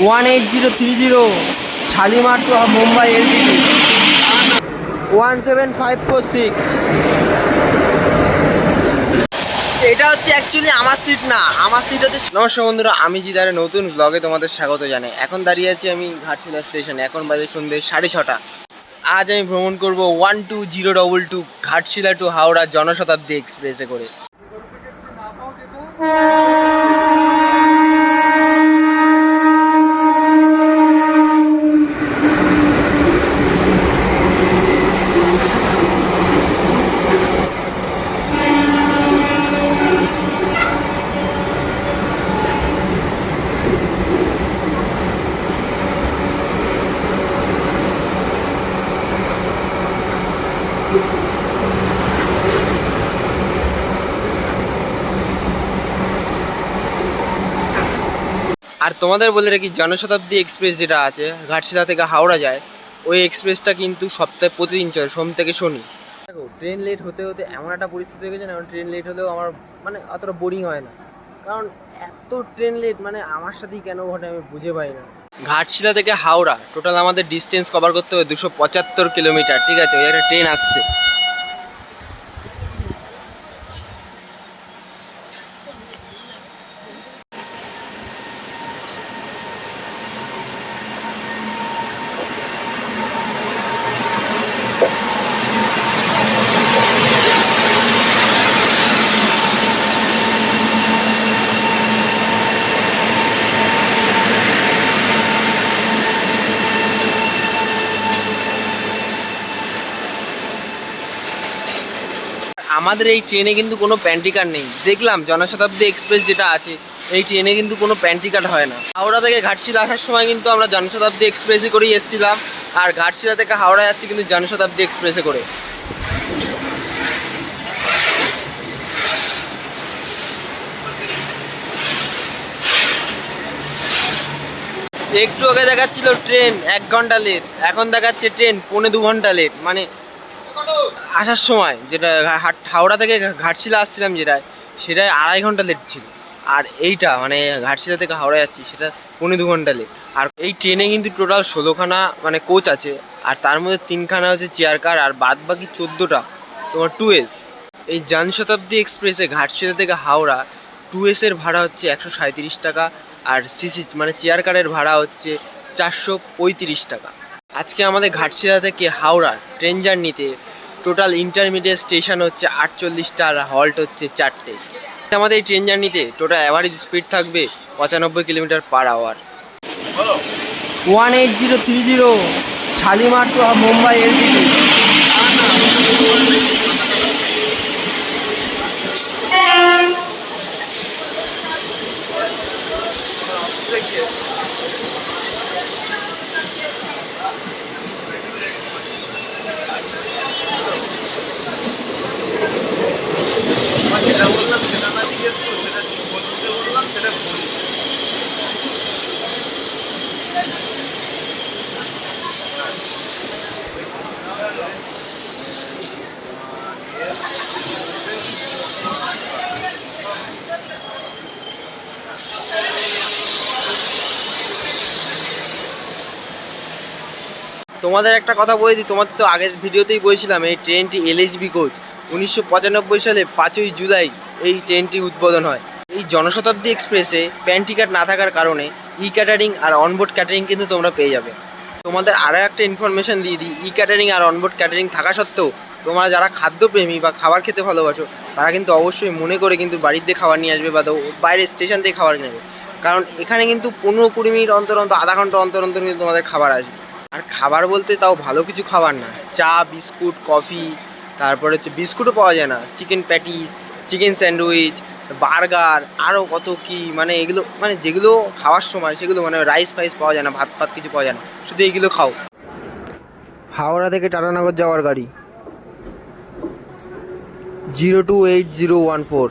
One eight zero three zero, Shalimar to Mumbai LTT. One seven five four six. এটা হচ্ছে actually আমার seat না, আমার seat হচ্ছে নমস্কার বন্ধুরা, আমি জিদারে নতুন ব্লগে তোমাদের স্বাগত জানাই। এখন দাঁড়িয়ে আছি আমি ঘাটশিলা স্টেশনে এখন বাজে সন্ধ্যে সাড়ে ছটা। আজ আমি ভ্রমণ করব one two zero double two Ghatshila to Howrah Janshatabdi এক্সপ্রেসে করে। আর তোমাদের বলে রাখি, জনশতাব্দী এক্সপ্রেস যেটা আছে, ঘাটশিলা থেকে হাওড়া যায়, ওই এক্সপ্রেসটা কিন্তু সপ্তাহে প্রতিদিন চলে, সোম থেকে শনি। দেখো, ট্রেন লেট হতে হতে এমন একটা পরিস্থিতি হয়ে গেছে না ট্রেন লেট হলেও আমার মানে অতটা বোরিং হয় না। কারণ এত ট্রেন লেট মানে আমার সাথেই কেন ঘটে আমি বুঝে পাই না। ঘাটশিলা থেকে হাওড়া টোটাল আমাদের ডিস্টেন্স কভার করতে হবে দুশো পঁচাত্তর কিলোমিটার ঠিক আছে? ওই একটা ট্রেন আসছে। আমাদের এই ট্রেনে কিন্তু কোনো প্যান্টি কার্ড নেই। দেখলাম জনশতাব্দী এক্সপ্রেস যেটা আছে, এই ট্রেনে কিন্তু কোনো প্যান্টি কার্ড হয় না। হাওড়া থেকে ঘাটশিলা আসার সময় কিন্তু আমরা জনশতাব্দী এক্সপ্রেসে করেই এসেছিলাম, আর ঘাটশিলা থেকে হাওড়া যাচ্ছি কিন্তু জনশতাব্দী এক্সপ্রেসে করে। একটু আগে দেখাচ্ছিল ট্রেন এক ঘণ্টা লেট এখন দেখাচ্ছে ট্রেন পৌনে দু ঘণ্টা লেট মানে আসার সময় যেটা হাট- হাওড়া থেকে ঘাটশিলা আসছিলাম যেটা সেটা আড়াই ঘণ্টা লেট ছিল। আর এইটা মানে ঘাটশিলা থেকে হাওড়া যাচ্ছি, সেটা পৌনে দু ঘণ্টা লেট আর এই ট্রেনে কিন্তু টোটাল ষোলোখানা মানে কোচ আছে, আর তার মধ্যে তিনখানা হচ্ছে চেয়ার কার আর বাদ বাকি চোদ্দোটা তোমার টু এস এই জান শতাব্দী এক্সপ্রেসে ঘাটশিলা থেকে হাওড়া টু এসের ভাড়া হচ্ছে একশো সাঁত্রিশ টাকা, আর সিসি মানে চেয়ার কারের ভাড়া হচ্ছে চারশো পঁয়ত্রিশ টাকা। আজকে আমাদের ঘাটশিলা থেকে হাওড়া ট্রেন জার্নিতে টোটাল ইন্টারমিডিয়েট স্টেশন হচ্ছে আটচল্লিশটা আর হল্ট হচ্ছে চারটে। আমাদের এই ট্রেন জার্নিতে টোটাল অ্যাভারেজ স্পিড থাকবে পঁচানব্বই kilometre per hour one eight zero three zero Shalimar to Mumbai LTT তোমাদের একটা কথা বলে দিই, তোমাদের তো আগের ভিডিওতেই বলেছিলাম, এই ট্রেনটি এলএইচবি কোচ উনিশশো পঁচানব্বই সালে পাঁচই জুলাই এই ট্রেনটি উদ্বোধন হয়। এই জনশতাব্দী এক্সপ্রেসে প্যান টিকাট না থাকার কারণে ই ক্যাটারিং আর অনবোর্ড ক্যাটারিং কিন্তু তোমরা পেয়ে যাবে। তোমাদের আরও একটা ইনফরমেশন দিয়ে দিই ই ক্যাটারিং আর অনবোর্ড ক্যাটারিং থাকা সত্ত্বেও তোমরা যারা খাদ্যপ্রেমী বা খাবার খেতে ভালোবাসো, তারা কিন্তু অবশ্যই মনে করে কিন্তু বাড়ির দিয়ে খাবার নিয়ে আসবে বা বাইরে স্টেশন থেকে খাবার নেবে। কারণ এখানে কিন্তু পনেরো কুড়ি মিনিট অন্তর অন্তর, আধা ঘণ্টা অন্তর অন্তর কিন্তু তোমাদের খাবার আসবে। আর খাবার বলতে তাও ভালো কিছু খাবার না। চা, বিস্কুট, কফি, তারপরে হচ্ছে বিস্কুটও পাওয়া যায় না। Chicken patties, chicken sandwich, burger আরও কত কি মানে এগুলো মানে যেগুলো খাওয়ার সময় সেগুলো মানে রাইস ফাইস পাওয়া যায় না, ভাত ফাত কিছু পাওয়া যায় না। শুধু এইগুলো খাও। হাওড়া থেকে টাটানগর যাওয়ার গাড়ি। Zero two eight zero one four.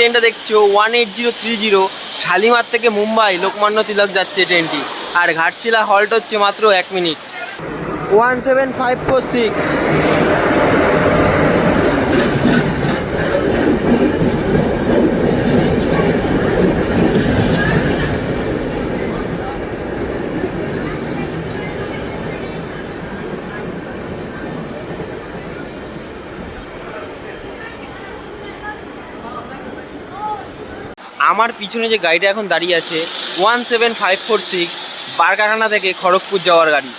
ট্রেনটা দেখছ? One eight zero three zero Shalimar থেকে মুম্বাই, লোকমান্য তিলক যাচ্ছে ট্রেনটি। আর ঘাটশিলা হল্ট হচ্ছে মাত্র এক minute. One seven five four six আমার পিছনে যে গাড়িটা এখন দাঁড়িয়ে আছে, one seven five four six Barkakana থেকে খড়গপুর যাওয়ার গাড়ি।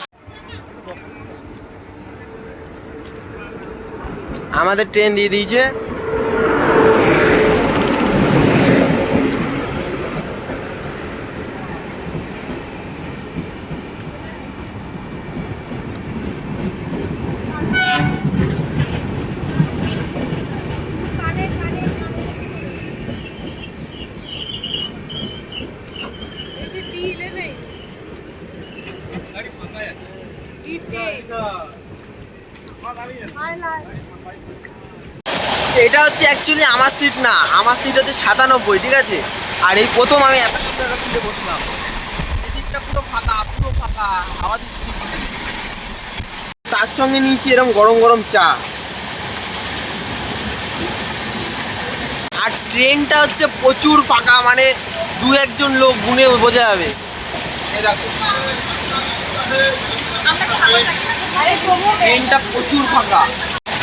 আমাদের ট্রেন দিয়ে দিয়েছে এটা হচ্ছে অ্যাকচুয়ালি আমার সিট না, আমার সিট হচ্ছে সাতানব্বই, ঠিক আছে? আর এই প্রথম আমি এত সুন্দর একটা সিটে বসলাম। সিটটা পুরো ফাঁকা পুরো ফাঁকা, হাওয়া দিচ্ছি। তার সঙ্গে নিয়েছি এরকম গরম গরম চা। আর ট্রেনটা হচ্ছে প্রচুর ফাঁকা মানে দু একজন লোক গুনে বোঝা যাবে। দেখো। ট্রেনটা প্রচুর ফাঁকা।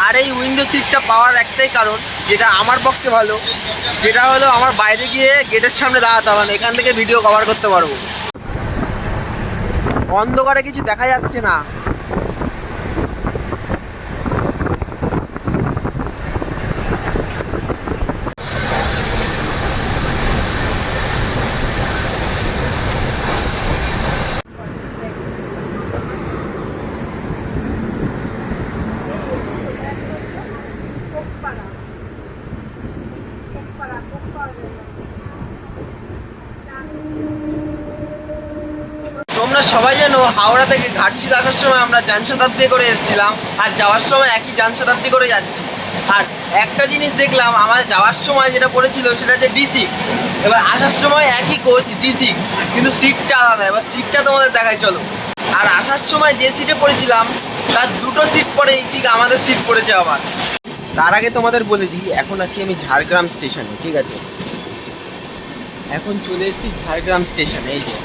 আর এই উইন্ডো সিটটা পাওয়ার একটাই কারণ, যেটা আমার পক্ষে ভালো, যেটা হলো আমার বাইরে গিয়ে গেটের সামনে দাঁড়াতে হবে এখান থেকে ভিডিও কভার করতে পারব। অন্ধকারে কিছু দেখা যাচ্ছে না। তোমরা সবাই জানো হাওড়া থেকে ঘাটশিল আসার সময় আমরা যান শতাব্দী করে এসেছিলাম, আর যাওয়ার সময় একই যান শতাব্দী করে যাচ্ছি। আর একটা জিনিস দেখলাম, আমাদের যাওয়ার সময় যেটা পড়েছিল সেটা হচ্ছে ডি সিক্স এবার আসার সময় একই কোচ ডি সিক্স কিন্তু সিটটা আলাদা, এবার সিটটা তোমাদের দেখাই, চলো। আর আসার সময় যে সিটে পড়েছিলাম, তার দুটো সিট পরে ঠিক আমাদের সিট পড়েছে আবার। তার আগে তোমাদের বলে দিই, এখন আছি আমি ঝাড়গ্রাম স্টেশনে, ঠিক আছে? এখন চলে এসেছি ঝাড়গ্রাম স্টেশনে, এই যে।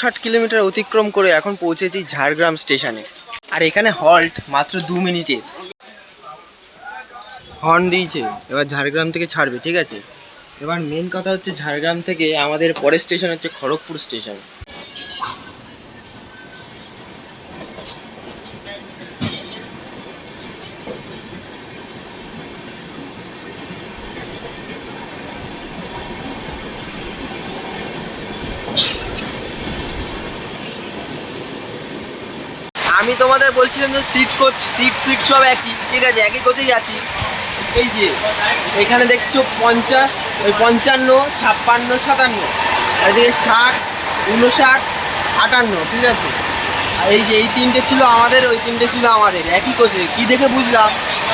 ষাট কিলোমিটার অতিক্রম করে এখন পৌঁছেছি ঝাড়গ্রাম স্টেশনে। আর এখানে হল্ট মাত্র দু মিনিটে। হর্ন দিয়েছে। এবার ঝাড়গ্রাম থেকে ছাড়বে, ঠিক আছে? এবার মেন কথা হচ্ছে ঝাড়গ্রাম থেকে আমাদের পরের স্টেশন হচ্ছে খড়গপুর স্টেশন আমি তোমাদের বলছিলাম যে সিট কোচ সিট ফিট সব একই। ঠিক আছে, একই কোচেই আছি। এই যে, এখানে দেখছ পঞ্চাশ, ওই পঞ্চান্ন, ছাপ্পান্ন, সাতান্ন। আর এদিকে ষাট উনষাট আটান্ন, ঠিক আছে? আর এই যে, এই তিনটে ছিল আমাদের, ওই তিনটে ছিল আমাদের। একই কোচে কি দেখে বুঝলাম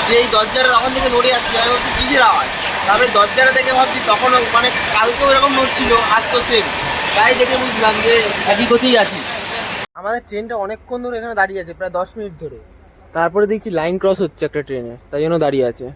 যে এই দরজাটা তখন থেকে নড়ে যাচ্ছে। আমি বলছি, কিসের আওয়াজ? তারপরে দরজাটা দেখে ভাবছি, তখনও মানে কালকেও এরকম নড়ছিল, আজকেও সেম তাই দেখে বুঝলাম যে একই কোচেই আছি। আমাদের ট্রেনটা অনেকক্ষণ ধরে এখানে দাঁড়িয়ে আছে, প্রায় দশ মিনিট ধরে। তারপরে দেখছি লাইন ক্রস হচ্ছে একটা ট্রেনে তাই জন্য দাঁড়িয়ে আছে।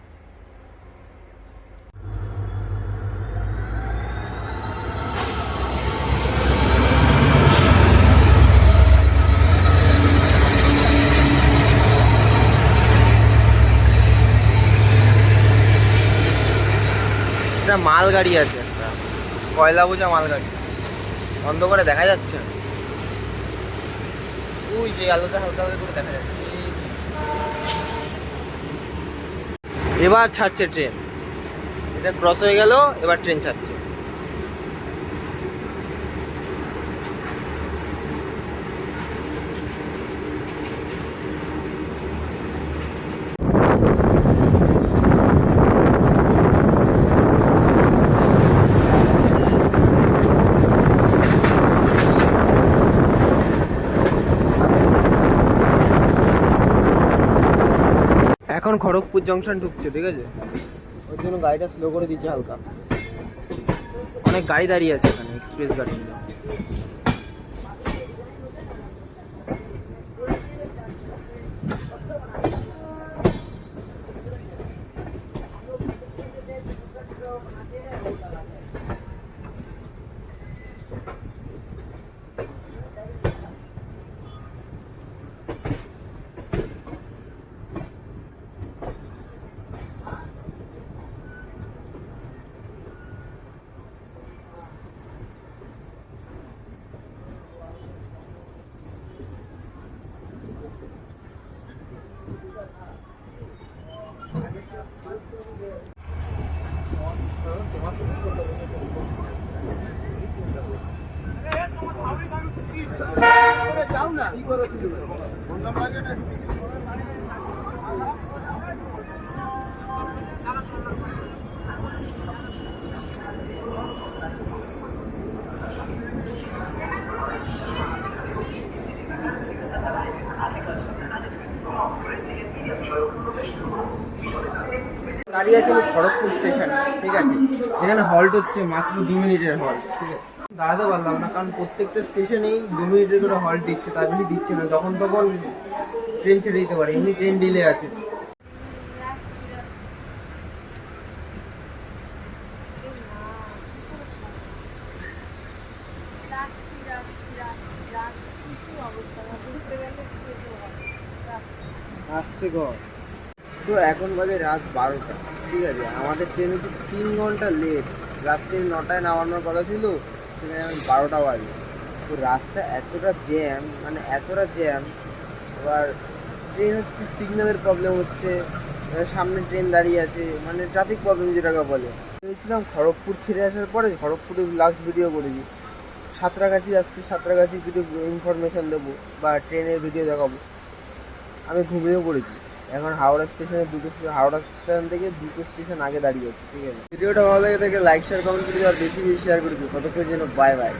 মালগাড়ি আছে, একটা কয়লা বোঝা মালগাড়ি। অন্ধকারে দেখা যাচ্ছে না। ওই যে আলোটা হালকা করে দেখা যাচ্ছে। এবার ছাড়ছে ট্রেন। এটা ক্রস হয়ে গেল, এবার ট্রেন ছাড়ছে এখন খড়গপুর জংশন ঢুকছে, ঠিক আছে? ওর জন্য গাড়িটা স্লো করে দিচ্ছে হালকা। অনেক গাড়ি দাঁড়িয়ে আছে এখানে এক্সপ্রেস গাড়ি। দাঁড়িয়ে আছি খড়গপুর স্টেশনে, ঠিক আছে? এখানে হল্ট হচ্ছে, মাত্র দু মিনিটের হল্ট, ঠিক আছে? দাঁড়াতে পারলাম না, কারণ প্রত্যেকটা স্টেশনেই দু মিনিটের করে হল্ট দিচ্ছে তার বেশি দিচ্ছে না। যখন তখন ট্রেন ছেড়ে দিতে পারে, এমনি ট্রেন ডিলে আছে। আসতে তো এখন বাজে রাত বারোটা, ঠিক আছে? আমাদের ট্রেন হচ্ছে তিন ঘণ্টা লেট রাত্রি নটায় নামানোর কথা ছিল সেখানে বারোটা বাজে। তো রাস্তা এতটা জ্যাম মানে এতটা জ্যাম এবার ট্রেন হচ্ছে সিগন্যালের প্রবলেম হচ্ছে সামনে ট্রেন দাঁড়িয়ে আছে মানে ট্রাফিক প্রবলেম যেটাকে বলে। ভেবেছিলাম খড়গপুর ছেড়ে আসার পরে খড়গপুরে লাস্ট ভিডিও করেছি সাঁতরাগাছি আসছি, সাঁতরাগাছি কিছু ইনফরমেশন দেবো বা ট্রেনের ভিডিও দেখাবো। আমি ঘুমিয়েও পড়েছি। এখন হাওড়া স্টেশনে দুটো হাওড়া স্টেশন থেকে দুটো স্টেশন আগে দাঁড়িয়ে আছে, ঠিক আছে? ভিডিওটা ভালো লাগে থাকে লাইক শেয়ার কমেন্ট করে আর বেশি বেশি শেয়ার করে দিও। ততক্ষণ যেন বাই বাই